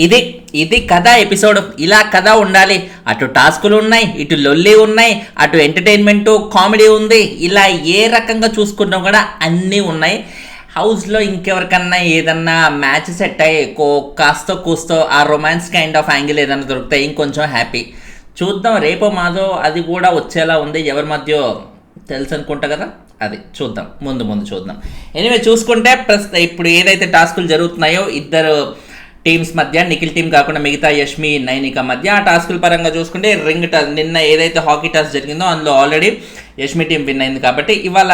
ఇది ఇది కథ ఎపిసోడ్. ఇలా కథ ఉండాలి. అటు టాస్కులు ఉన్నాయి ఇటు లొల్లి ఉన్నాయి అటు ఎంటర్టైన్మెంట్ కామెడీ ఉంది. ఇలా ఏ రకంగా చూసుకున్నా కూడా అన్నీ ఉన్నాయి. హౌస్లో ఇంకెవరికన్నా ఏదన్నా మ్యాచ్ సెట్ అయ్యి కో కాస్తో కూస్తో ఆ రొమాన్స్ కైండ్ ఆఫ్ యాంగిల్ ఏదన్నా దొరుకుతాయి ఇంకొంచెం హ్యాపీ. చూద్దాం రేపో మాదో అది కూడా వచ్చేలా ఉంది. ఎవరి మధ్య తెలుసు అనుకుంటా కదా? అది చూద్దాం ముందు ముందు చూద్దాం. ఎనివే చూసుకుంటే ప్రస్తుతం ఇప్పుడు ఏదైతే టాస్కులు జరుగుతున్నాయో ఇద్దరు టీమ్స్ మధ్య నిఖిల్ టీం కాకుండా మిగతా యష్మి నైనిక మధ్య ఆ టాస్కుల పరంగా చూసుకుంటే రింగ్ టాస్ నిన్న ఏదైతే హాకీ టాస్ జరిగిందో అందులో ఆల్రెడీ యష్మి టీం విన్ అయింది కాబట్టి ఇవాళ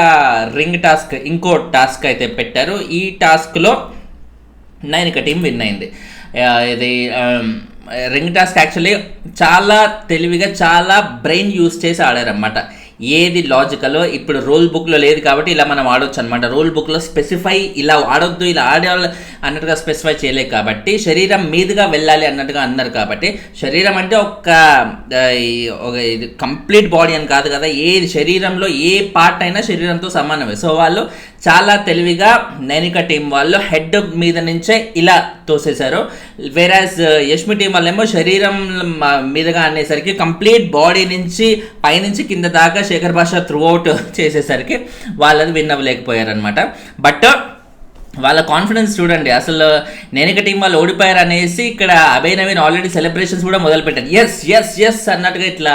రింగ్ టాస్క్ ఇంకో టాస్క్ అయితే పెట్టారు. ఈ టాస్క్లో నైనిక టీం విన్ అయింది. ఇది రింగ్ టాస్క్ యాక్చువల్లీ చాలా తెలివిగా చాలా బ్రెయిన్ యూస్ చేసి ఆడారన్నమాట. ఏది లాజికల్ ఇప్పుడు రూల్ బుక్లో లేదు కాబట్టి ఇలా మనం ఆడొచ్చు అనమాట రూల్ బుక్లో స్పెసిఫై ఇలా ఆడొద్దు ఇలా ఆడాలి అన్నట్టుగా స్పెసిఫై చేయలేదు కాబట్టి శరీరం మీదుగా వెళ్ళాలి అన్నట్టుగా అన్నారు కాబట్టి శరీరం అంటే ఒక ఒక ఇది కంప్లీట్ బాడీ అని కాదు కదా. ఏ శరీరంలో ఏ పార్ట్ అయినా శరీరంతో సమానమే. సో వాళ్ళు చాలా తెలివిగా నైనిక టీం వాళ్ళు హెడ్ మీద నుంచే ఇలా తోసేశారు. వేరాజ్ యష్మి టీం వాళ్ళేమో శరీరం మీదుగా అనేసరికి కంప్లీట్ బాడీ నుంచి పైనుంచి కింద దాకా శేఖర్ భాష త్రూ అవుట్ చేసేసరికి వాళ్ళది విన్ అవ్వలేకపోయారనమాట బట్ వాళ్ళ కాన్ఫిడెన్స్ చూడండి అసలు నేనిక టీం వాళ్ళు ఓడిపోయారు అనేసి ఇక్కడ అభయ్ నవీన్ ఆల్రెడీ సెలబ్రేషన్స్ కూడా మొదలుపెట్టారు. ఎస్ ఎస్ ఎస్ అన్నట్టుగా ఇట్లా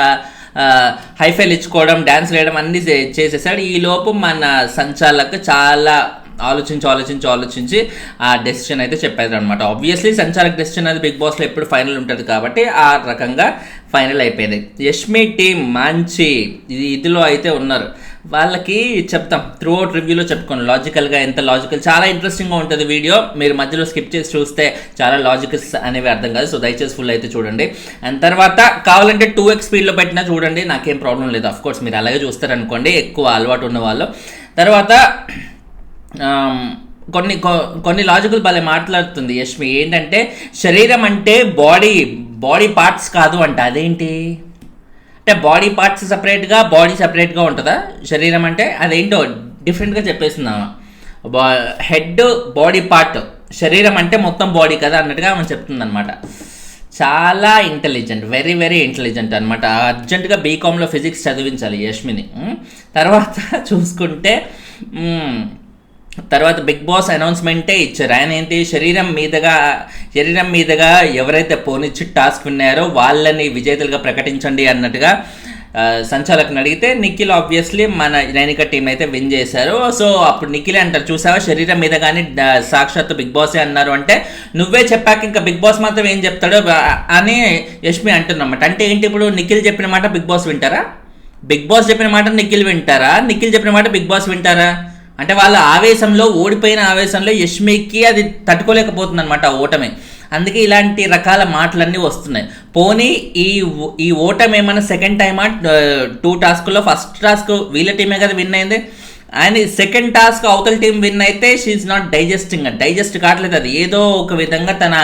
హైఫైల్ ఇచ్చుకోవడం డ్యాన్స్ వేయడం అన్ని చేసేసాడు. ఈ లోపు మన సంచాలకు చాలా ఆలోచించి ఆలోచించి ఆలోచించి ఆ డెసిషన్ అయితే చెప్పారు అనమాట ఆబ్వియస్లీ సంచారక్ డెసిషన్ అది బిగ్ బాస్లో ఎప్పుడు ఫైనల్ ఉంటుంది కాబట్టి ఆ రకంగా ఫైనల్ అయిపోయింది. యష్మి టీం మంచి ఇది ఇదిలో అయితే ఉన్నారు. వాళ్ళకి చెప్తాం. త్రూ అవుట్ రివ్యూలో చెప్పుకోండి. లాజికల్గా ఎంత లాజికల్ చాలా ఇంట్రెస్టింగ్గా ఉంటుంది వీడియో. మీరు మధ్యలో స్కిప్ చేసి చూస్తే చాలా లాజికల్స్ అనేవి అర్థం కాదు. సో దయచేసి ఫుల్ అయితే చూడండి. అండ్ తర్వాత కావాలంటే టూ ఎక్స్ స్పీడ్లో పెట్టినా చూడండి. నాకేం ప్రాబ్లం లేదు. అఫ్కోర్స్ మీరు అలాగే చూస్తారనుకోండి. ఎక్కువ అలవాటు ఉన్న వాళ్ళు తర్వాత కొన్ని కొ- కొన్ని లాజికల్ భలే మాట్లాడుతుంది యష్మి. ఏంటంటే శరీరం అంటే బాడీ బాడీ పార్ట్స్ కాదు అంట. అదేంటి? అంటే బాడీ పార్ట్స్ సపరేట్గా బాడీ సపరేట్గా ఉంటుందా? శరీరం అంటే అదేంటో డిఫరెంట్గా చెప్పేస్తున్నాము బా హెడ్ బాడీ పార్ట్ శరీరం అంటే మొత్తం బాడీ కదా అన్నట్టుగా మనం చెప్తుంది అనమాట చాలా ఇంటెలిజెంట్ వెరీ వెరీ ఇంటెలిజెంట్ అనమాట అర్జెంటుగా బీకామ్లో ఫిజిక్స్ చదివించాలి యష్మిని. తర్వాత చూసుకుంటే తర్వాత బిగ్ బాస్ అనౌన్స్మెంటే ఇచ్చారు. ఆయన ఏంటి? శరీరం మీదుగా శరీరం మీదుగా ఎవరైతే పోనిచ్చి టాస్క్ విన్నారో వాళ్ళని విజేతలుగా ప్రకటించండి అన్నట్టుగా సంచాలకుని అడిగితే నిఖిల్ ఆబ్వియస్లీ మన నైనిక టీం అయితే విన్ చేశారు. సో అప్పుడు నిఖిల్ అంటారు చూసావా? శరీరం మీద కానీ సాక్షాత్ బిగ్ బాసే అన్నారు. అంటే నువ్వే చెప్పాక ఇంకా బిగ్ బాస్ మాత్రం ఏం చెప్తాడో? అని యష్మి అంటున్నమాట అంటే ఏంటి ఇప్పుడు నిఖిల్ చెప్పిన మాట బిగ్ బాస్ వింటారా? బిగ్ బాస్ చెప్పిన మాట నిఖిల్ వింటారా? నిఖిల్ చెప్పిన మాట బిగ్ బాస్ వింటారా? అంటే వాళ్ళ ఆవేశంలో ఓడిపోయిన ఆవేశంలో యష్మికి అది తట్టుకోలేకపోతుంది అనమాట ఓటమి. అందుకే ఇలాంటి రకాల మాటలన్నీ వస్తున్నాయి. పోనీ ఈ ఓ- ఈ ఓటమి ఏమైనా సెకండ్ టైమా టూ టాస్క్లో ఫస్ట్ టాస్క్ వీళ్ళ టీమే కదా విన్ అయింది? అండ్ సెకండ్ టాస్క్ అవతల టీం విన్ అయితే షీఈ్ నాట్ డైజెస్టింగ్ డైజెస్ట్ కావట్లేదు అది. ఏదో ఒక విధంగా తన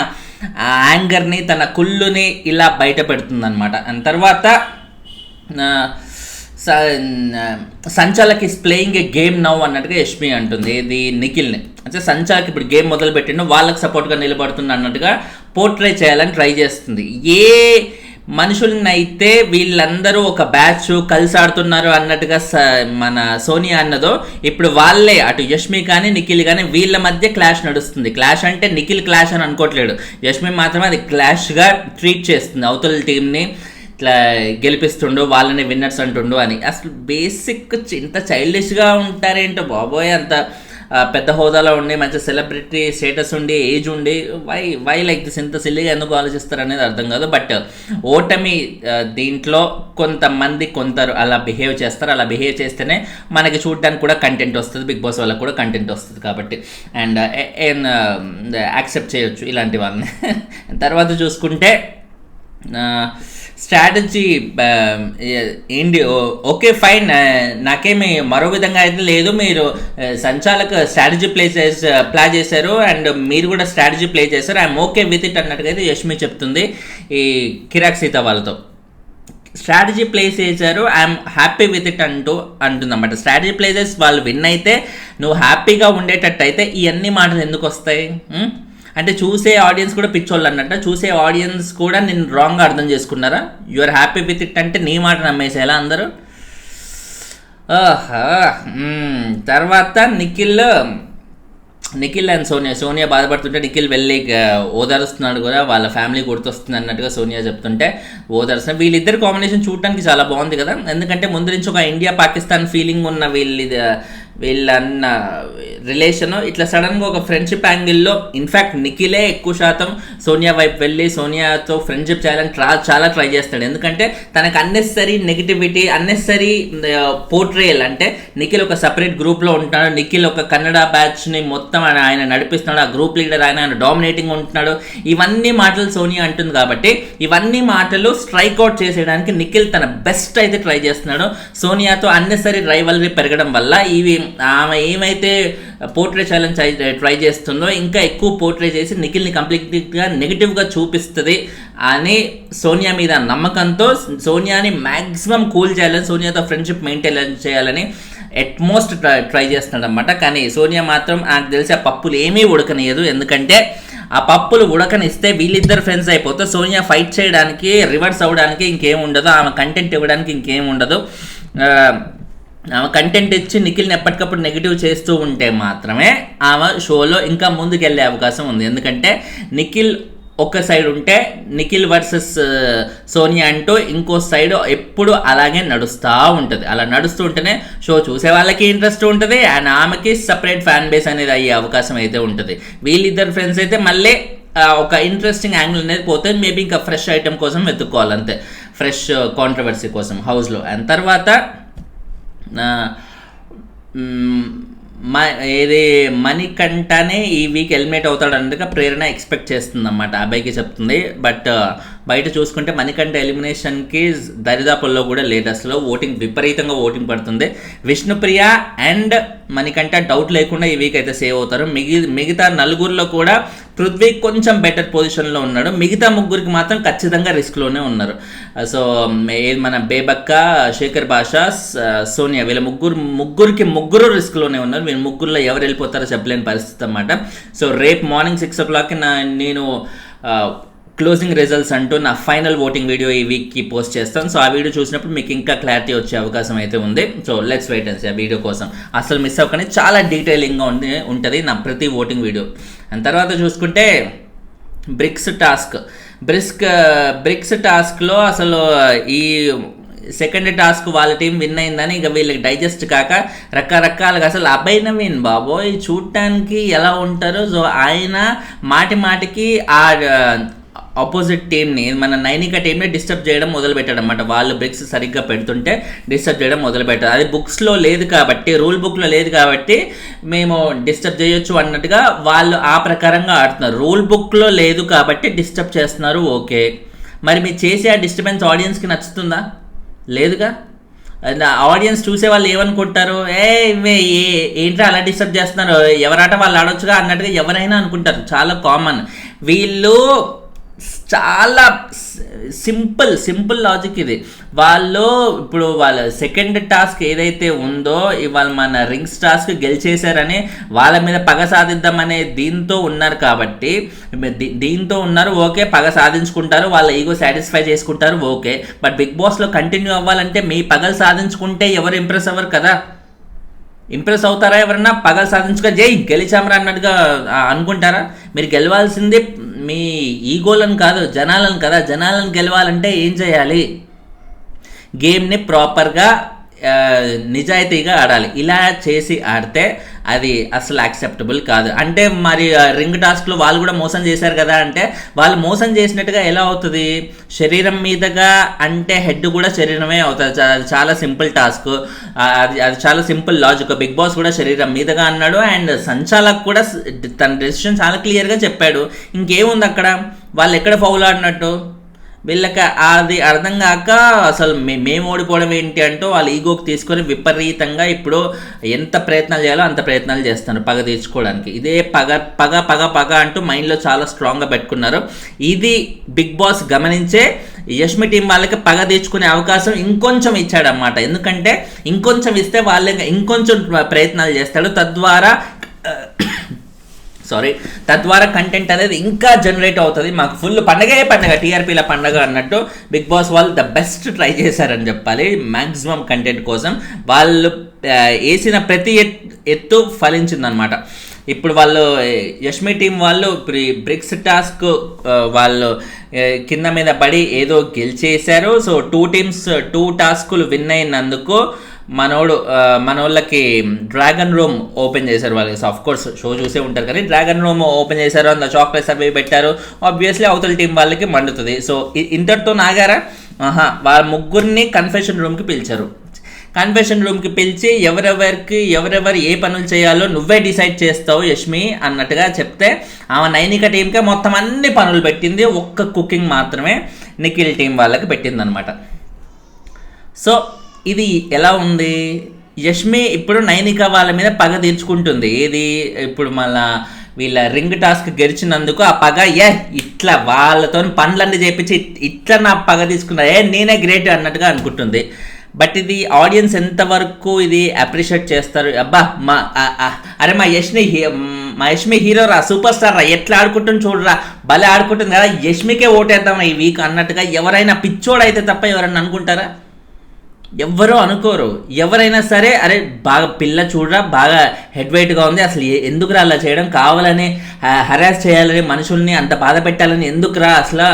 యాంగర్ని తన కుళ్ళుని ఇలా బయట పెడుతుంది అనమాట అండ్ తర్వాత sanchalak is playing a game now అన్నట్టుగా యష్మి అంటుంది. ఇది నిఖిల్ని. అంటే సంచాలక్ ఇప్పుడు గేమ్ మొదలు పెట్టిండు వాళ్ళకి సపోర్ట్గా నిలబడుతుంది అన్నట్టుగా పోర్ట్రే చేయాలని ట్రై చేస్తుంది. ఏ మనుషుల్ని అయితే వీళ్ళందరూ ఒక బ్యాచ్ కలిసి ఆడుతున్నారు అన్నట్టుగా స- మన సోనియా అన్నదో ఇప్పుడు వాళ్ళే అటు యష్మి కానీ నిఖిల్ కానీ వీళ్ళ మధ్య క్లాష్ నడుస్తుంది. క్లాష్ అంటే నిఖిల్ క్లాష్ అని అనుకోవట్లేడు యష్మి మాత్రమే అది క్లాష్గా ట్రీట్ చేస్తుంది. అవతల టీంని ఇట్లా గెలిపిస్తుండు వాళ్ళని విన్నర్స్ అంటుండు అని. అసలు బేసిక్ ఇంత చైల్డిష్గా ఉంటారేంటో బాబోయ్ అంత పెద్ద హోదాలో ఉండి మంచి సెలబ్రిటీ స్టేటస్ ఉండి ఏజ్ ఉండి వై వై లైక్ దిస్ ఇంత సిల్లిగా ఎందుకు ఆలోచిస్తారు అనేది అర్థం కాదు. బట్ ఓటమి దీంట్లో కొంతమంది కొందరు అలా బిహేవ్ చేస్తారు. అలా బిహేవ్ చేస్తేనే మనకి చూడడానికి కూడా కంటెంట్ వస్తుంది బిగ్ బాస్ వాళ్ళకి కూడా కంటెంట్ వస్తుంది కాబట్టి. అండ్ యాక్సెప్ట్ చేయొచ్చు ఇలాంటి వాళ్ళని. తర్వాత చూసుకుంటే స్ట్రాటజీ ఏంటి ఓకే ఫైన్ నాకేమి మరో విధంగా అయితే లేదు. మీరు సంచాలక స్ట్రాటజీ ప్లే చేసి ప్లా చేశారు అండ్ మీరు కూడా స్ట్రాటజీ ప్లే చేశారు. ఐఎమ్ ఓకే విత్ ఇట్ అన్నట్టుగా అయితే యష్మి చెప్తుంది ఈ కిరాక్ సీత వాళ్ళతో. స్ట్రాటజీ ప్లే చేశారు. ఐఎమ్ హ్యాపీ విత్ ఇట్ అంటూ అంటుందన్నమాట. స్ట్రాటజీ ప్లేసెస్ వాళ్ళు విన్ అయితే నువ్వు హ్యాపీగా ఉండేటట్టు అయితే ఇవన్నీ మాటలు ఎందుకు వస్తాయి? అంటే చూసే ఆడియన్స్ కూడా పిచ్చోళ్ళు అన్నట్ట చూసే ఆడియన్స్ కూడా నేను రాంగ్గా అర్థం చేసుకున్నారా? You are happy with it అంటే నీ మాట నమ్మేసేలా అందరూ? తర్వాత నిఖిల్ నిఖిల్ అండ్ సోనియా. సోనియా బాధపడుతుంటే నిఖిల్ వెళ్ళి ఆ, ఓదారుస్తున్నాడు కూడా. వాళ్ళ ఫ్యామిలీ గుర్తొస్తుంది అన్నట్టుగా సోనియా చెప్తుంటే ఓదారుస్తున్నారు వీళ్ళిద్దరు కాంబినేషన్ చూడటానికి చాలా బాగుంది కదా. ఎందుకంటే ముందు నుంచి ఒక ఇండియా పాకిస్తాన్ ఫీలింగ్ ఉన్న వీళ్ళ వీళ్ళన్న రిలేషను ఇట్లా సడన్గా ఒక ఫ్రెండ్షిప్ యాంగిల్లో ఇన్ఫ్యాక్ట్ నిఖిలే ఎక్కువ శాతం సోనియా వైపు వెళ్ళి సోనియాతో ఫ్రెండ్షిప్ చేయాలని ట్రా చాలా ట్రై చేస్తాడు. ఎందుకంటే తనకు అన్నెసరీ నెగిటివిటీ అన్నెసరీ పోర్ట్రేయల్ అంటే నిఖిల్ ఒక సపరేట్ గ్రూప్లో ఉంటున్నాడు. నిఖిల్ ఒక కన్నడ బ్యాచ్ని మొత్తం ఆయన నడిపిస్తున్నాడు. ఆ గ్రూప్ లీడర్ ఆయన ఆయన డామినేటింగ్ ఉంటున్నాడు. ఇవన్నీ మాటలు సోనియా అంటుంది కాబట్టి ఇవన్నీ మాటలు స్ట్రైక్ అవుట్ చేసేయడానికి నిఖిల్ తన బెస్ట్ అయితే ట్రై చేస్తున్నాడు. సోనియాతో అన్నెసరీ రైవల్ని పెరగడం వల్ల ఇవి ఆమె ఏమైతే పోర్ట్రే ఛాలెంజ్ ట్రై చేస్తుందో ఇంకా ఎక్కువ పోర్ట్రే చేసి నిఖిల్ని కంప్లీట్గా నెగిటివ్గా చూపిస్తుంది అని సోనియా మీద నమ్మకంతో సోనియాని మ్యాక్సిమం కూల్ చేయాలని సోనియాతో ఫ్రెండ్షిప్ మెయింటైన్ చేయాలని ఎట్మోస్ట్ ట్రై ట్రై చేస్తున్నాడు అనమాట కానీ సోనియా మాత్రం నాకు తెలిసి ఆ పప్పులు ఏమీ ఉడకనియదు ఎందుకంటే ఆ పప్పులు ఉడకనిస్తే వీళ్ళిద్దరు ఫ్రెండ్స్ అయిపోతే సోనియా ఫైట్ చేయడానికి రివర్స్ అవ్వడానికి ఇంకేం ఉండదు. ఆమె కంటెంట్ ఇవ్వడానికి ఇంకేం ఉండదు. ఆమె కంటెంట్ ఇచ్చి నిఖిల్ని ఎప్పటికప్పుడు నెగిటివ్ చేస్తూ ఉంటే మాత్రమే ఆమె షోలో ఇంకా ముందుకెళ్ళే అవకాశం ఉంది. ఎందుకంటే నిఖిల్ ఒక సైడ్ ఉంటే నిఖిల్ వర్సెస్ సోనియా అంటూ ఇంకో సైడ్ ఎప్పుడు అలాగే నడుస్తూ ఉంటుంది. అలా నడుస్తూ ఉంటేనే షో చూసే వాళ్ళకి ఇంట్రెస్ట్ ఉంటుంది అండ్ ఆమెకి సపరేట్ ఫ్యాన్ బేస్ అనేది అయ్యే అవకాశం అయితే ఉంటుంది. వీళ్ళిద్దరు ఫ్రెండ్స్ అయితే మళ్ళీ ఒక ఇంట్రెస్టింగ్ యాంగిల్ అనేది పోతే మేబీ ఇంకా ఫ్రెష్ ఐటెం కోసం వెతుక్కోవాలి అంతే ఫ్రెష్ కాంట్రవర్సీ కోసం హౌస్లో అండ్ తర్వాత మ్, మ ఏది మణికంఠనే ఈ వీక్ ఎలిమినేట్ అవుతాడు అన్నట్టుగా ప్రేరణ ఎక్స్పెక్ట్ చేస్తుంది అన్నమాట అబ్బాయికి చెప్తుంది. బట్ బయట చూసుకుంటే మణికంఠ ఎలిమినేషన్కి దరిదాపుల్లో కూడా లేదు. అసలు ఓటింగ్ విపరీతంగా ఓటింగ్ పడుతుంది. విష్ణుప్రియ అండ్ మణికంఠ డౌట్ లేకుండా ఈ వీక్ అయితే సేవ్ అవుతారు. మిగి మిగతా నలుగురిలో కూడా పృథ్వీ కొంచెం బెటర్ పొజిషన్లో ఉన్నాడు. మిగతా ముగ్గురికి మాత్రం ఖచ్చితంగా రిస్క్లోనే ఉన్నారు. సో మన బేబక్క శేఖర్ భాష సోనియా వీళ్ళ ముగ్గురు ముగ్గురికి ముగ్గురు రిస్క్లోనే ఉన్నారు. వీళ్ళ ముగ్గురులో ఎవరు వెళ్ళిపోతారో చెప్పలేని పరిస్థితి అన్నమాట. సో రేపు మార్నింగ్ సిక్స్ ఓ క్లాక్కి నా నేను క్లోజింగ్ రిజల్ట్స్ అంటూ నా ఫైనల్ ఓటింగ్ వీడియో ఈ వీక్కి పోస్ట్ చేస్తాను. సో ఆ వీడియో చూసినప్పుడు మీకు ఇంకా క్లారిటీ వచ్చే అవకాశం అయితే ఉంది. సో లెట్స్ వెయిట్ అండ్ ఆ వీడియో కోసం. అసలు మిస్ అవ్వకనే చాలా డీటెయిలింగ్గా ఉంది ఉంటుంది నా ప్రతి ఓటింగ్ వీడియో అండ్ తర్వాత చూసుకుంటే బ్రిక్స్ టాస్క్ బ్రిస్క్ బ్రిక్స్ టాస్క్లో అసలు ఈ సెకండ్ టాస్క్ వాళ్ళ టీం విన్ అయిందని ఇక వీళ్ళకి డైజెస్ట్ కాక రకరకాలుగా అసలు అభయ్ నవీన్ బాబోయ్. చూడటానికి ఎలా ఉంటారో. సో ఆయన మాటి మాటికి ఆ ఆపోజిట్ టీంని మన నైనిక టీమ్ని డిస్టర్బ్ చేయడం మొదలు పెట్టాడు అనమాట వాళ్ళు బ్రిక్స్ సరిగ్గా పెడుతుంటే డిస్టర్బ్ చేయడం మొదలు పెట్టారు అది బుక్స్లో లేదు కాబట్టి రూల్ బుక్లో లేదు కాబట్టి మేము డిస్టర్బ్ చేయొచ్చు అన్నట్టుగా వాళ్ళు ఆ ప్రకారంగా ఆడుతున్నారు. రూల్ బుక్లో లేదు కాబట్టి డిస్టర్బ్ చేస్తున్నారు ఓకే. మరి మీరు చేసే ఆ డిస్టర్బెన్స్ ఆడియన్స్కి నచ్చుతుందా? లేదుగా? ఆడియన్స్ చూసే వాళ్ళు ఏమనుకుంటారు? ఏ ఏంట్రా అలా డిస్టర్బ్ చేస్తున్నారు? ఎవరాట వాళ్ళు ఆడొచ్చుగా అన్నట్టుగా ఎవరైనా అనుకుంటారు. చాలా కామన్ వీళ్ళు చాలా సింపుల్ సింపుల్ లాజిక్ ఇది. వాళ్ళు ఇప్పుడు వాళ్ళ సెకండ్ టాస్క్ ఏదైతే ఉందో ఇవాళ మన రింగ్స్ టాస్క్ గెలిచేశారని వాళ్ళ మీద పగ సాధిద్దామనే దీంతో ఉన్నారు కాబట్టి దీంతో ఉన్నారు ఓకే పగ సాధించుకుంటారు వాళ్ళ ఈగో సాటిస్ఫై చేసుకుంటారు ఓకే. బట్ బిగ్ బాస్లో కంటిన్యూ అవ్వాలంటే మీ పగలు సాధించుకుంటే ఎవరు ఇంప్రెస్ అవ్వరు కదా? ఇంప్రెస్ అవుతారా ఎవరన్నా? పగలు సాధించుకొని జై గెలిచామరా అన్నట్టుగా అనుకుంటారా? మీరు గెలవాల్సింది మీ ఈగోలను కాదు జనాలను కదా. జనాలను గెలవాలంటే ఏం చేయాలి? గేమ్ని ప్రాపర్గా నిజాయితీగా ఆడాలి. ఇలా చేసి ఆడితే అది అసలు యాక్సెప్టబుల్ కాదు. అంటే మరి రింగ్ టాస్క్లో వాళ్ళు కూడా మోసం చేశారు కదా అంటే వాళ్ళు మోసం చేసినట్టుగా ఎలా అవుతుంది? శరీరం మీదగా అంటే హెడ్ కూడా శరీరమే అవుతుంది. అది చాలా సింపుల్ టాస్క్ అది అది చాలా సింపుల్ లాజిక్ బిగ్ బాస్ కూడా శరీరం మీదగా అన్నాడు అండ్ సంచాలక్ కూడా తన డెసిషన్ చాలా క్లియర్గా చెప్పాడు. ఇంకేముంది అక్కడ? వాళ్ళు ఎక్కడ ఫౌల్ ఆడినట్టు? వీళ్ళకి అది అర్థం కాక అసలు మే- మేము ఓడిపోవడం ఏంటి అంటూ వాళ్ళ ఈగోకి తీసుకొని విపరీతంగా ఇప్పుడు ఎంత ప్రయత్నాలు చేయాలో అంత ప్రయత్నాలు చేస్తున్నారు పగ తీర్చుకోవడానికి. ఇదే పగ పగ పగ పగ అంటూ మైండ్లో చాలా స్ట్రాంగ్గా పెట్టుకున్నారు. ఇది బిగ్ బాస్ గమనించే యష్మి టీం వాళ్ళకి పగ తీర్చుకునే అవకాశం ఇంకొంచెం ఇచ్చాడన్నమాట. ఎందుకంటే ఇంకొంచెం ఇస్తే వాళ్ళు ఇంకా ఇంకొంచెం ప్రయత్నాలు చేస్తాడు. తద్వారా సారీ తద్వారా కంటెంట్ అనేది ఇంకా జనరేట్ అవుతుంది. మాకు ఫుల్ పండగే పండగ టీఆర్పీల పండగ అన్నట్టు బిగ్ బాస్ వాళ్ళు ద బెస్ట్ ట్రై చేశారని చెప్పాలి. మ్యాక్సిమం కంటెంట్ కోసం వాళ్ళు వేసిన ప్రతి ఎత్- ఎత్తు ఫలించిందనమాట ఇప్పుడు వాళ్ళు యష్మి టీం వాళ్ళు బ్రిక్స్ టాస్క్ వాళ్ళు కింద మీద పడి ఏదో గెలిచేశారు. సో టూ టీమ్స్ టూ టాస్కులు విన్ అయినందుకు మనోడు మనోళ్ళకి డ్రాగన్ రూమ్ ఓపెన్ చేశారు వాళ్ళకి ఆఫ్ కోర్స్ షో చూసే ఉంటారు. కానీ డ్రాగన్ రూమ్ ఓపెన్ చేశారు అందులో చాక్లెట్స్ అవి పెట్టారు. ఆబ్వియస్లీ అవతల టీం వాళ్ళకి మండుతుంది. సో ఇంతటితో నాగారా? ఆహా వాళ్ళ ముగ్గురిని కన్ఫెషన్ రూమ్కి పిలిచారు. కన్ఫెషన్ రూమ్కి పిలిచి ఎవరెవరికి ఎవరెవరు ఏ పనులు చేయాలో నువ్వే డిసైడ్ చేస్తావు యష్మి అన్నట్టుగా చెప్తే ఆమె నైనిక టీంకే మొత్తం అన్ని పనులు పెట్టింది. ఒక్క కుకింగ్ మాత్రమే నిఖిల్ టీం వాళ్ళకి పెట్టింది అనమాట సో ఇది ఎలా ఉంది? యష్మి ఇప్పుడు నైనిక వాళ్ళ మీద పగ తీర్చుకుంటుంది. ఏది? ఇప్పుడు మళ్ళా వీళ్ళ రింగ్ టాస్క్ గెలిచినందుకు ఆ పగ ఏ ఇట్లా వాళ్ళతో పనులన్నీ చేపించి ఇట్లా నా పగ తీసుకున్నా. ఏ నేనే గ్రేట్ అన్నట్టుగా అనుకుంటుంది. బట్ ఇది ఆడియన్స్ ఎంతవరకు ఇది అప్రిషియేట్ చేస్తారు? అబ్బా మా అరే మా యష్మి హీ- మా యష్మి హీరో రా సూపర్ స్టార్ రా ఎట్లా ఆడుకుంటుంది చూడరా. భలే ఆడుకుంటుంది కదా యష్మికే ఓటేద్దాం ఈ వీక్ అన్నట్టుగా ఎవరైనా పిచ్చోడైతే తప్ప ఎవరైనా అనుకుంటారా? ఎవ్వరూ అనుకోరు. ఎవరైనా సరే అరే బాగా పిల్ల చూడరా బాగా హెడ్ వెయిట్గా ఉంది అసలు ఎందుకురా అలా చేయడం? కావాలని హరాస్ చేయాలని మనుషుల్ని అంత బాధ పెట్టాలని ఎందుకురా? అసలు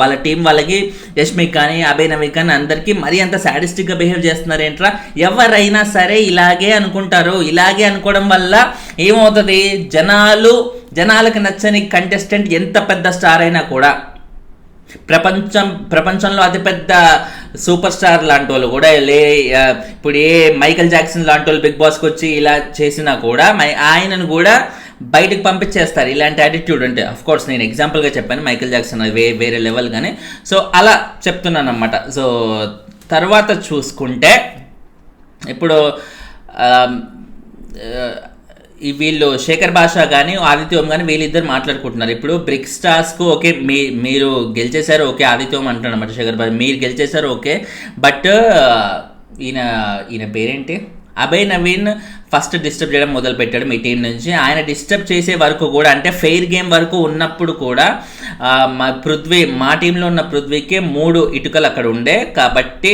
వాళ్ళ టీం వాళ్ళకి యష్మిక్ కానీ అభినవిక్ కానీ అందరికీ మరీ అంత సాడిస్టిక్గా బిహేవ్ చేస్తున్నారు ఏంట్రా ఎవరైనా సరే ఇలాగే అనుకుంటారు. ఇలాగే అనుకోవడం వల్ల ఏమవుతుంది? జనాలు జనాలకు నచ్చని కంటెస్టెంట్ ఎంత పెద్ద స్టార్ అయినా కూడా. ప్రపంచం ప్రపంచంలో అతిపెద్ద సూపర్ స్టార్ లాంటి వాళ్ళు కూడా లే ఇప్పుడు ఏ మైకల్ జాక్సన్ లాంటి వాళ్ళు బిగ్ బాస్కి వచ్చి ఇలా చేసినా కూడా మై ఆయనను కూడా బయటకు పంపించేస్తారు. ఇలాంటి యాటిట్యూడ్ అంటే అఫ్ కోర్స్ నేను ఎగ్జాంపుల్గా చెప్పాను మైకల్ జాక్సన్ వే వేరే లెవెల్ కానీ సో అలా చెప్తున్నాను అనమాట సో తర్వాత చూసుకుంటే ఇప్పుడు వీళ్ళు శేఖర్ బాషా కానీ ఆదిత్యం కానీ వీళ్ళిద్దరు మాట్లాడుకుంటున్నారు. ఇప్పుడు బ్రిక్ స్టార్స్కు ఓకే మీ మీరు గెలిచేశారు ఓకే ఆదిత్యం అంటున్నాడు అనమాట శేఖర్ బాషా. మీరు గెలిచేశారు ఓకే బట్ ఈయన ఈయన పేరేంటి? అభయ్ నవీన్ ఫస్ట్ డిస్టర్బ్ చేయడం మొదలుపెట్టాడు మీ టీం నుంచి. ఆయన డిస్టర్బ్ చేసే వరకు కూడా అంటే ఫెయిర్ గేమ్ వరకు ఉన్నప్పుడు కూడా మా పృథ్వీ మా టీంలో ఉన్న పృథ్వీకి మూడు ఇటుకలు అక్కడ ఉండే. కాబట్టి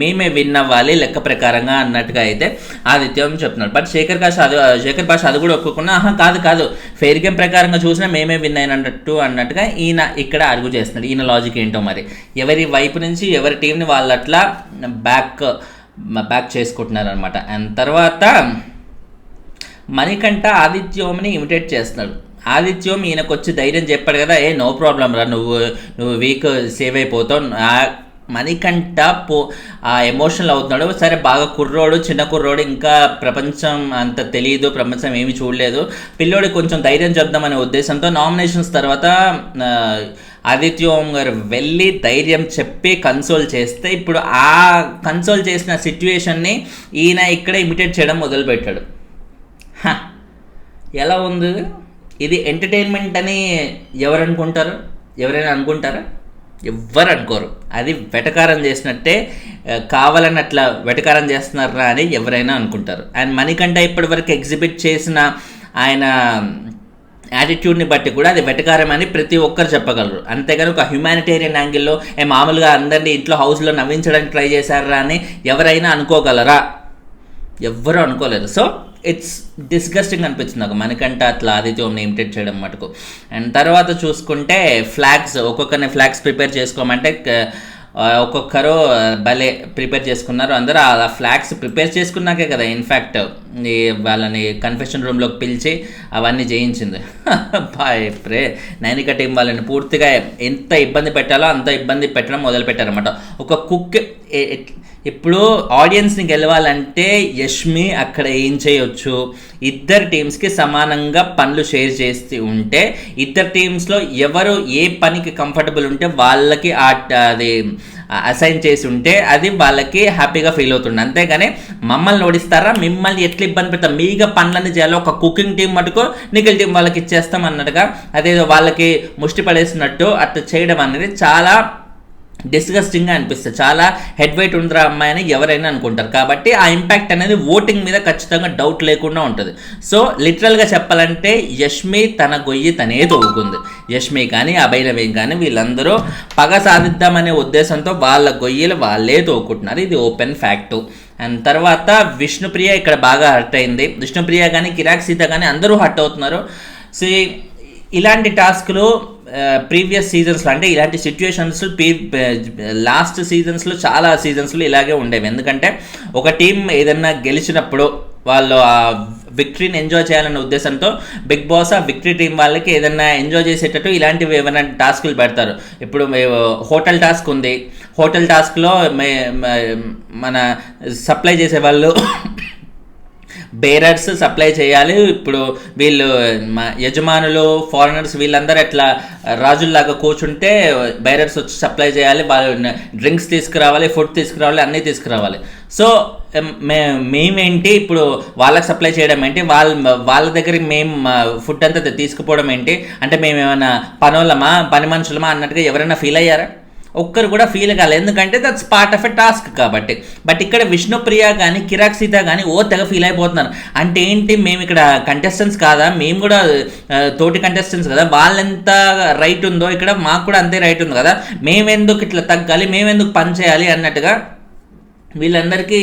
మేమే విన్ అవ్వాలి లెక్క ప్రకారంగా అన్నట్టుగా అయితే ఆదిత్యం చెప్తున్నాడు. బట్ శేఖర్ భాష అది శేఖర్ భాష అది కూడా ఒప్పుకున్నా ఆహా కాదు కాదు. ఫెయిర్ గేమ్ ప్రకారంగా చూసినా మేమే విన్ అయినట్టు అన్నట్టుగా ఈయన ఇక్కడ అడుగు చేస్తున్నాడు. ఈయన లాజిక్ ఏంటో మరి. ఎవరి వైపు నుంచి ఎవరి టీంని వాళ్ళు అట్లా బ్యాక్ బ్యాక్ చేసుకుంటున్నారు అనమాట అండ్ తర్వాత మణికంఠ ఆదిత్యోమ్ని ఇమిటేట్ చేస్తున్నాడు. ఆదిత్యం ఈయనకు వచ్చి ధైర్యం చెప్పాడు కదా ఏ నో ప్రాబ్లం రా నువ్వు నువ్వు వీక్ సేవ్ అయిపోతావు. మణికంఠ పో ఆ ఎమోషనల్ అవుతున్నాడు. సరే బాగా కుర్రోడు చిన్న కుర్రోడు ఇంకా ప్రపంచం అంత తెలియదు ప్రపంచం ఏమి చూడలేదు. పిల్లోడు కొంచెం ధైర్యం చెప్దామనే ఉద్దేశంతో నామినేషన్స్ తర్వాత ఆదిత్య ఓం గారు వెళ్ళి ధైర్యం చెప్పి కన్సోల్ చేస్తే ఇప్పుడు ఆ కన్సోల్ చేసిన సిచ్యువేషన్ని ఈయన ఇక్కడ ఇమిటేట్ చేయడం మొదలుపెట్టాడు. ఎలా ఉంది? ఇది ఎంటర్టైన్మెంట్ అని ఎవరు అనుకుంటారు ఎవరైనా అనుకుంటారా? ఎవ్వరు అనుకోరు అది వెటకారం చేసినట్టే ఆ, కావాలని అట్లా వెటకారం చేస్తున్నారా అని ఎవరైనా అనుకుంటారు. అండ్ మణికంఠ ఇప్పటివరకు ఎగ్జిబిట్ చేసిన ఆయన యాటిట్యూడ్ని బట్టి కూడా అది వెటకారం అని ప్రతి ఒక్కరు చెప్పగలరు. అంతేగాని ఒక హ్యుమానిటేరియన్ యాంగిల్లో ఏ మామూలుగా అందరినీ ఇంట్లో హౌస్లో నవ్వించడానికి ట్రై చేశారా అని ఎవరైనా అనుకోగలరా? ఎవ్వరూ అనుకోలేదు. సో ఇట్స్ డిస్గస్టింగ్ అనిపించింది నాకు. మనకంటే అట్లా ఆదిత్యం ఇమిటేట్ చేయడం మటుకు. అండ్ తర్వాత చూసుకుంటే ఫ్లాగ్స్ ఒక్కొక్కరిని ఫ్లాగ్స్ ప్రిపేర్ చేసుకోమంటే ఒక్కొక్కరు భలే ప్రిపేర్ చేసుకున్నారు. అందరూ ఆ ఫ్లాగ్స్ ప్రిపేర్ చేసుకున్నాకే కదా. ఇన్ఫ్యాక్ట్ ఈ వాళ్ళని కన్ఫెషన్ రూమ్లోకి పిలిచి అవన్నీ చేయించింది. బాయ్ ప్రే నైనిక టీం వాళ్ళని పూర్తిగా ఎంత ఇబ్బంది పెట్టాలో అంత ఇబ్బంది పెట్టడం మొదలు పెట్టారన్నమాట ఒక కుక్ ఇప్పుడు ఆడియన్స్ని గెలవాలంటే యష్మి అక్కడ ఏం చేయొచ్చు? ఇద్దరు టీమ్స్కి సమానంగా పనులు షేర్ చేసి ఉంటే ఇద్దరు టీమ్స్లో ఎవరు ఏ పనికి కంఫర్టబుల్ ఉంటే వాళ్ళకి ఆ అది అసైన్ చేసి ఉంటే అది వాళ్ళకి హ్యాపీగా ఫీల్ అవుతుంది. అంతేగాని మమ్మల్ని ఓడిస్తారా? మిమ్మల్ని ఎట్లా ఇబ్బంది పెడతాం? మీగా పనులన్నీ చేయాలో. ఒక కుకింగ్ టీం మటుకు నిఖిల్ టీం వాళ్ళకి ఇచ్చేస్తాం అన్నట్టుగా అదేదో వాళ్ళకి ముష్టి పడేసినట్టు అట్లా చేయడం అనేది చాలా డిస్గస్టింగ్గా అనిపిస్తుంది. చాలా హెడ్ వెయిట్ ఉందిరా అమ్మాయి అని ఎవరైనా అనుకుంటారు. కాబట్టి ఆ ఇంపాక్ట్ అనేది ఓటింగ్ మీద ఖచ్చితంగా డౌట్ లేకుండా ఉంటుంది. సో లిటరల్గా చెప్పాలంటే యష్మి తన గొయ్యి తనే తవ్వుకుంది యష్మి కానీ అభైరవి కానీ వీళ్ళందరూ పగ సాధిద్దామనే ఉద్దేశంతో వాళ్ళ గొయ్యలు వాళ్ళే తోకుంటున్నారు ఇది ఓపెన్ ఫ్యాక్టు అండ్ తర్వాత విష్ణుప్రియ ఇక్కడ బాగా హర్ట్ అయింది. విష్ణుప్రియ కానీ కిరాక్ సీత కానీ అందరూ హర్ట్ అవుతున్నారు. సో ఇలాంటి టాస్క్లు ప్రీవియస్ సీజన్స్లో అంటే ఇలాంటి సిచ్యువేషన్స్ ప్రీ లాస్ట్ సీజన్స్లో చాలా సీజన్స్లో ఇలాగే ఉండేవి. ఎందుకంటే ఒక టీం ఏదన్నా గెలిచినప్పుడు వాళ్ళు ఆ విక్టరీని ఎంజాయ్ చేయాలనే ఉద్దేశంతో బిగ్ బాస్ ఆ విక్టరీ టీం వాళ్ళకి ఏదైనా ఎంజాయ్ చేసేటట్టు ఇలాంటివి ఏమైనా టాస్కులు పెడతారు. ఇప్పుడు హోటల్ టాస్క్ ఉంది. హోటల్ టాస్క్లో మే మన సప్లై చేసే వాళ్ళు బేరర్స్ సప్లై చేయాలి. ఇప్పుడు వీళ్ళు యజమానులు ఫారినర్స్ వీళ్ళందరూ ఎట్లా రాజుల్లాగా కూర్చుంటే బేరర్స్ వచ్చి సప్లై చేయాలి. వాళ్ళు డ్రింక్స్ తీసుకురావాలి ఫుడ్ తీసుకురావాలి అన్నీ తీసుకురావాలి. సో మే మేమేంటి ఇప్పుడు వాళ్ళకి సప్లై చేయడం ఏంటి? వాళ్ళ వాళ్ళ దగ్గరికి మేము ఫుడ్ అంతా తీసుకుపోవడం ఏంటి? అంటే మేము ఏమైనా పనులమా పని మనుషులమా అన్నట్టుగా ఎవరైనా ఫీల్ అయ్యారా? ఒక్కరు కూడా ఫీల్ కాలేదు ఎందుకంటే that's part of a task కాబట్టి. బట్ ఇక్కడ విష్ణుప్రియ కానీ కిరాక్ సీత కానీ ఓ తెగ ఫీల్ అయిపోతున్నారు. అంటే ఏంటి మేము ఇక్కడ కంటెస్టెంట్స్ కాదా? మేము కూడా తోటి కంటెస్టెంట్స్ కదా? వాళ్ళెంత రైట్ ఉందో ఇక్కడ మాకు కూడా అంతే రైట్ ఉంది కదా? మేమెందుకు ఇట్లా తగ్గాలి? మేమెందుకు పని చేయాలి? అన్నట్టుగా వీళ్ళందరికీ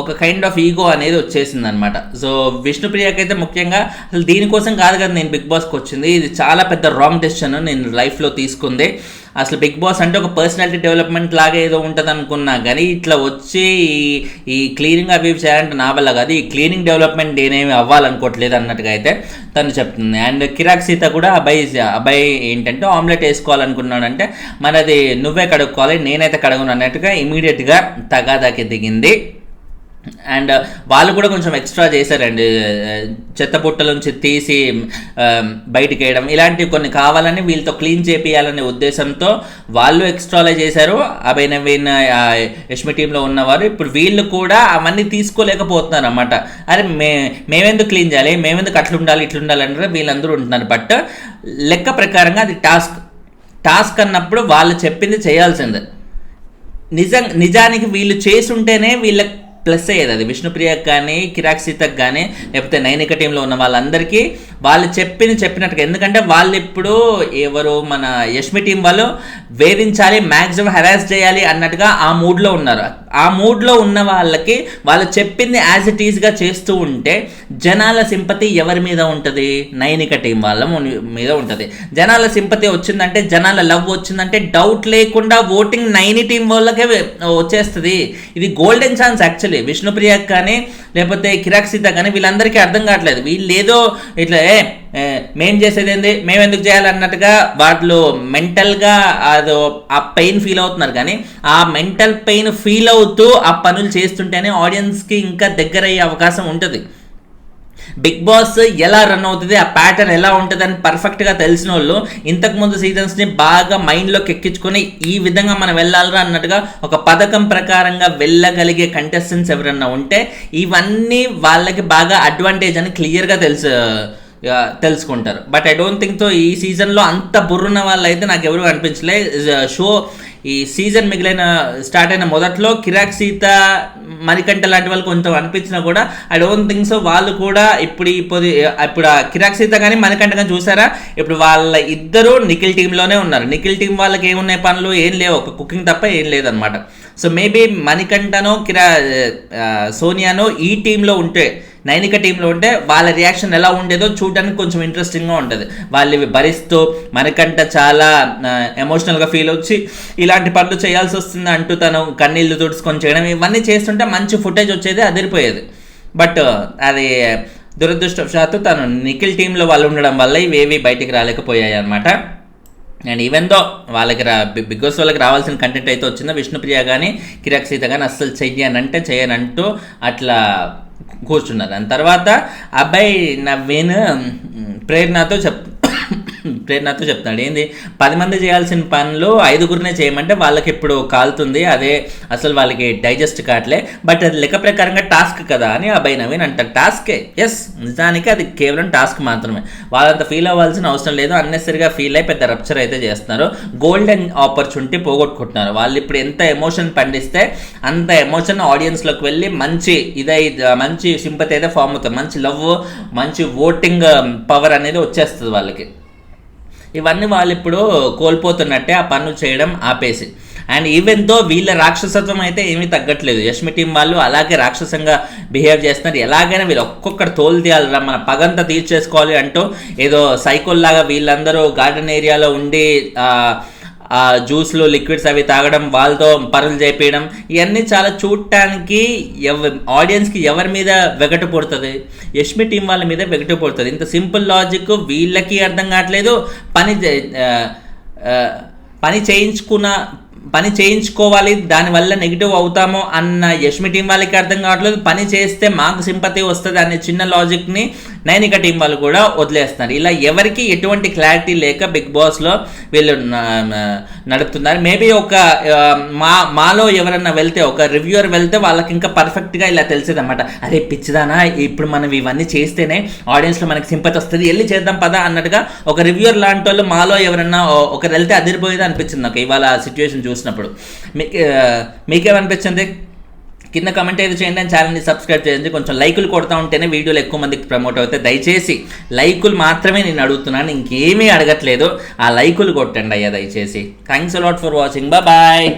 ఒక కైండ్ ఆఫ్ ఈగో అనేది వచ్చేసింది అనమాట సో విష్ణుప్రియకి అయితే ముఖ్యంగా అసలు దీనికోసం కాదు కదా నేను బిగ్ బాస్కి వచ్చింది. ఇది చాలా పెద్ద రాంగ్ డెసిషన్ నేను లైఫ్లో తీసుకుంది. అసలు బిగ్ బాస్ అంటే ఒక పర్సనాలిటీ డెవలప్మెంట్ లాగా ఏదో ఉంటుంది అనుకున్నా కానీ ఇట్లా వచ్చి ఈ- ఈ క్లీనింగ్ అవి చేయాలంటే నా వల్ల కాదు ఈ క్లీనింగ్ డెవలప్మెంట్ నేనేమి అవ్వాలనుకోవట్లేదు అన్నట్టుగా అయితే తను చెప్తుంది. అండ్ కిరాక్ సీత కూడా అబ్బాయి అబ్బాయి ఏంటంటే ఆమ్లెట్ వేసుకోవాలనుకున్నాడంటే మనది నువ్వే కడుక్కోవాలి నేనైతే కడగను అన్నట్టుగా ఇమీడియట్గా తగాదాకి దిగింది. అండ్ uh, వాళ్ళు కూడా కొంచెం ఎక్స్ట్రా చేశారండి. Uh, చెత్త పుట్టల నుంచి తీసి um, బయటికి వేయడం. ఇలాంటివి కొన్ని కావాలని వీళ్ళతో క్లీన్ చేపియాలనే ఉద్దేశంతో వాళ్ళు ఎక్స్ట్రాలే చేశారు. అభయ నవీన్ uh, యష్మి టీంలో ఉన్నవారు. ఇప్పుడు వీళ్ళు కూడా అవన్నీ తీసుకోలేకపోతున్నారు అన్నమాట అరే మే మేమెందుకు క్లీన్ చేయాలి? మేమెందుకు అట్లా ఉండాలి ఇట్లా ఉండాలి అంటే వీళ్ళందరూ ఉంటున్నారు. బట్ లెక్క ప్రకారంగా అది టాస్క్. టాస్క్ అన్నప్పుడు వాళ్ళు చెప్పింది చేయాల్సిందే. నిజం నిజానికి వీళ్ళు చేసుంటేనే వీళ్ళ ప్లస్ అయ్యేది అది. విష్ణుప్రియకు కానీ కిరాక్ సీతకు కానీ లేకపోతే నైనిక టీంలో ఉన్న వాళ్ళందరికీ వాళ్ళు చెప్పింది చెప్పినట్టుగా. ఎందుకంటే వాళ్ళు ఇప్పుడు ఎవరు మన యష్మి టీం వాళ్ళు వేధించాలి మ్యాక్సిమం హెరాస్ చేయాలి అన్నట్టుగా ఆ మూడ్లో ఉన్నారు. ఆ మూడ్లో ఉన్న వాళ్ళకి వాళ్ళు చెప్పింది యాజ్ ఇట్ ఈస్గా చేస్తూ ఉంటే జనాల సింపతి ఎవరి మీద ఉంటుంది? నైనిక టీం వాళ్ళ మీద ఉంటుంది. జనాల సింపతి వచ్చిందంటే జనాల లవ్ వచ్చిందంటే డౌట్ లేకుండా ఓటింగ్ నైని టీం వాళ్ళకే వచ్చేస్తుంది. ఇది గోల్డెన్ ఛాన్స్ యాక్చువల్లీ విష్ణుప్రియ కానీ లేకపోతే కిరాక్ సీత కానీ వీళ్ళందరికీ అర్థం కావట్లేదు. వీళ్ళు ఏదో ఇట్లా ఏ మేం చేసేది ఏంది? మేము ఎందుకు చేయాలన్నట్టుగా వాళ్ళు మెంటల్గా అది ఆ పెయిన్ ఫీల్ అవుతున్నారు. కానీ ఆ మెంటల్ పెయిన్ ఫీల్ అవుతూ ఆ పనులు చేస్తుంటేనే ఆడియన్స్కి ఇంకా దగ్గర అయ్యే అవకాశం ఉంటుంది. బిగ్ బాస్ ఎలా రన్ అవుతుంది ఆ ప్యాటర్న్ ఎలా ఉంటుంది అని పర్ఫెక్ట్గా తెలిసిన వాళ్ళు ఇంతకుముందు సీజన్స్ని బాగా మైండ్లోకి ఎక్కించుకొని ఈ విధంగా మనం వెళ్ళాలిరా అన్నట్టుగా ఒక పథకం ప్రకారంగా వెళ్ళగలిగే కంటెస్టెంట్స్ ఎవరన్నా ఉంటే ఇవన్నీ వాళ్ళకి బాగా అడ్వాంటేజ్ అని క్లియర్గా తెలుసు. తెలుసుకుంటారు. But I don't think so ఈ సీజన్లో అంత బుర్రున్న వాళ్ళు అయితే నాకు ఎవరు అనిపించలే. షో ఈ సీజన్ మిగిలిన స్టార్ట్ అయిన మొదట్లో కిరాక్ సీత మణికంఠ లాంటి వాళ్ళు కొంచెం అనిపించినా కూడా ఐ డోంట్ థింక్ సో వాళ్ళు కూడా ఇప్పుడు ఇప్పుడు ఇప్పుడు కిరాక్ సీత కానీ మణికంఠ కానీ చూసారా? ఇప్పుడు వాళ్ళ ఇద్దరు నిఖిల్ టీంలోనే ఉన్నారు. నిఖిల్ టీం వాళ్ళకి ఏమున్నాయి పనులు? ఏం లేవు. ఒక కుకింగ్ తప్ప ఏం లేదనమాట సో మేబీ మణికంఠనో కిరా సోనియానో ఈ టీంలో ఉంటే నైనిక టీంలో ఉంటే వాళ్ళ రియాక్షన్ ఎలా ఉండేదో చూడడానికి కొంచెం ఇంట్రెస్టింగ్గా ఉంటుంది. వాళ్ళు ఇవి భరిస్తూ మనకంట చాలా ఎమోషనల్గా ఫీల్ వచ్చి ఇలాంటి పనులు చేయాల్సి వస్తుంది అంటూ తను కన్నీళ్ళు తుడుచుకొని చేయడం. ఇవన్నీ చేస్తుంటే మంచి ఫుటేజ్ వచ్చేది అదిరిపోయేది. బట్ అది దురదృష్టవశాత్తు తను నిఖిల్ టీంలో వాళ్ళు ఉండడం వల్ల ఇవేవి బయటికి రాలేకపోయాయి అనమాట అండ్ ఈవెన్ దో వాళ్ళకి రా బిగ్ బాస్ వాళ్ళకి రావాల్సిన కంటెంట్ అయితే వచ్చిందో విష్ణుప్రియ కానీ కిరాక్ సీత కానీ అస్సలు చెయ్యనంటే చేయనంటూ అట్లా కూర్చున్నారు. దాని తర్వాత అబ్బాయి నవ్వేను ప్రేరణతో చెప్ ప్రేరణతో చెప్తున్నాడు. ఏంది? పది మంది చేయాల్సిన పనులు ఐదుగురినే చేయమంటే వాళ్ళకి ఇప్పుడు కాలుతుంది అదే అసలు వాళ్ళకి డైజెస్ట్ కావట్లే. బట్ అది లెక్క ప్రకారంగా టాస్క్ కదా అని అబ్బాయి నవీన్ అంటారు టాస్కే? ఎస్ నిజానికి అది కేవలం టాస్క్ మాత్రమే. వాళ్ళంత ఫీల్ అవ్వాల్సిన అవసరం లేదు. అన్నెసరిగా ఫీల్ అయి పెద్ద రప్చర్ అయితే చేస్తున్నారు. గోల్డెన్ ఆపర్చునిటీ పోగొట్టుకుంటున్నారు. వాళ్ళు ఇప్పుడు ఎంత ఎమోషన్ పండిస్తే అంత ఎమోషన్ ఆడియన్స్లోకి వెళ్ళి మంచి ఇదై మంచి సింపతి అయితే ఫామ్ అవుతుంది మంచి లవ్ మంచి ఓటింగ్ పవర్ అనేది వచ్చేస్తుంది వాళ్ళకి. ఇవన్నీ వాళ్ళు ఇప్పుడు కోల్పోతున్నట్టే ఆ పనులు చేయడం ఆపేసి. అండ్ ఈవెన్తో వీళ్ళ రాక్షసత్వం అయితే ఏమీ తగ్గట్లేదు. యష్మి టీం వాళ్ళు అలాగే రాక్షసంగా బిహేవ్ చేస్తున్నారు. ఎలాగైనా వీళ్ళు ఒక్కొక్కటి తోలు తీయాలరా మన పగంతా తీర్చేసుకోవాలి అంటూ ఏదో సైకిల్ లాగా వీళ్ళందరూ గార్డెన్ ఏరియాలో ఉండి ఆ, జ్యూస్లు లిక్విడ్స్ అవి తాగడం వాళ్ళతో పరులు చేపించడం ఇవన్నీ చాలా చూడటానికి ఎవ ఆడియన్స్కి ఎవరి మీద వెగటు పుడుతుంది? యష్మి టీం వాళ్ళ మీద వెగటు పుడుతుంది. ఇంత సింపుల్ లాజిక్ వీళ్ళకి అర్థం కావట్లేదు. పని చే- పని చేయించుకున్న పని చేయించుకోవాలి దానివల్ల నెగిటివ్ అవుతామో అన్న యష్మి టీం వాళ్ళకి అర్థం కావట్లేదు. పని చేస్తే మాకు సింపతి వస్తుంది అనే చిన్న లాజిక్ని నైనిక టీం వాళ్ళు కూడా వదిలేస్తున్నారు. ఇలా ఎవరికి ఎటువంటి క్లారిటీ లేక బిగ్ బాస్లో వీళ్ళు నడుపుతున్నారు. మేబీ ఒక మా మాలో ఎవరన్నా వెళ్తే ఒక రివ్యూర్ వెళ్తే వాళ్ళకి ఇంకా పర్ఫెక్ట్గా ఇలా తెలిసేది అనమాట అరే పిచ్చిదానా ఇప్పుడు మనం ఇవన్నీ చేస్తేనే ఆడియన్స్లో మనకి సింపతి వస్తుంది. వెళ్ళి చేద్దాం పదా అన్నట్టుగా ఒక రివ్యూర్ లాంటి వాళ్ళు మాలో ఎవరన్నా ఒకరు వెళ్తే అదిరిపోయేది అనిపించింది నాకు ఇవాళ సిచ్యువేషన్ చూసినప్పుడు మీకు మీకేమనిపించింది? కింద కమెంట్ అయితే చేయండి అండ్ ఛానల్ని సబ్స్క్రైబ్ చేయండి. కొంచెం లైకులు కొడతా ఉంటేనే వీడియోలు ఎక్కువ మందికి ప్రమోట్ అవుతాయి. దయచేసి లైకులు మాత్రమే నేను అడుగుతున్నాను. ఇంకేమీ అడగట్లేదు. ఆ లైకులు కొట్టండి అయ్యా దయచేసి. Thanks a lot for watching bye